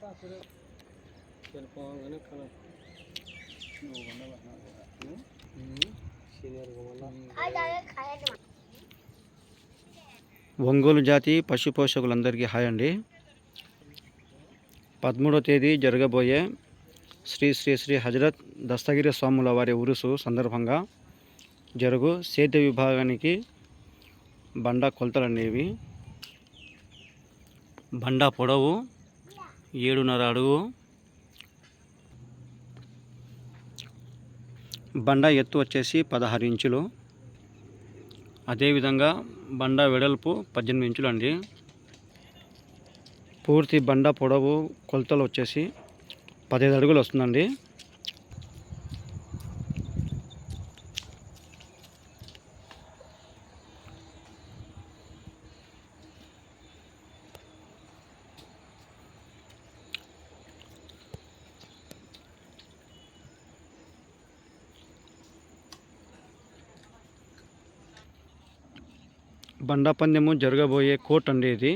వెళ్ళిపోగానే కల ఒంగోలు జాతి పశు పోషకులందరికీ హాయ్ అండి. పదమూడో తేదీ జరగబోయే శ్రీ శ్రీ శ్రీ హజరత్ దస్తగిరి స్వాముల వారి ఉరుసు సందర్భంగా జరుగు సేద్య విభాగానికి బండ కొలతలు అనేవి బండ పొడవు ఏడున్నర అడుగు. బండ ఎత్తు వచ్చేసి పదహారు ఇంచులు. అదేవిధంగా బండ వెడల్పు పద్దెనిమిది ఇంచులు అండి. పూర్తి బండ పొడవు కొలతలు వచ్చేసి పదిహేను అడుగులు వస్తుందండి. బండ పందెము జరగబోయే కోర్ట్ అండి ఇది.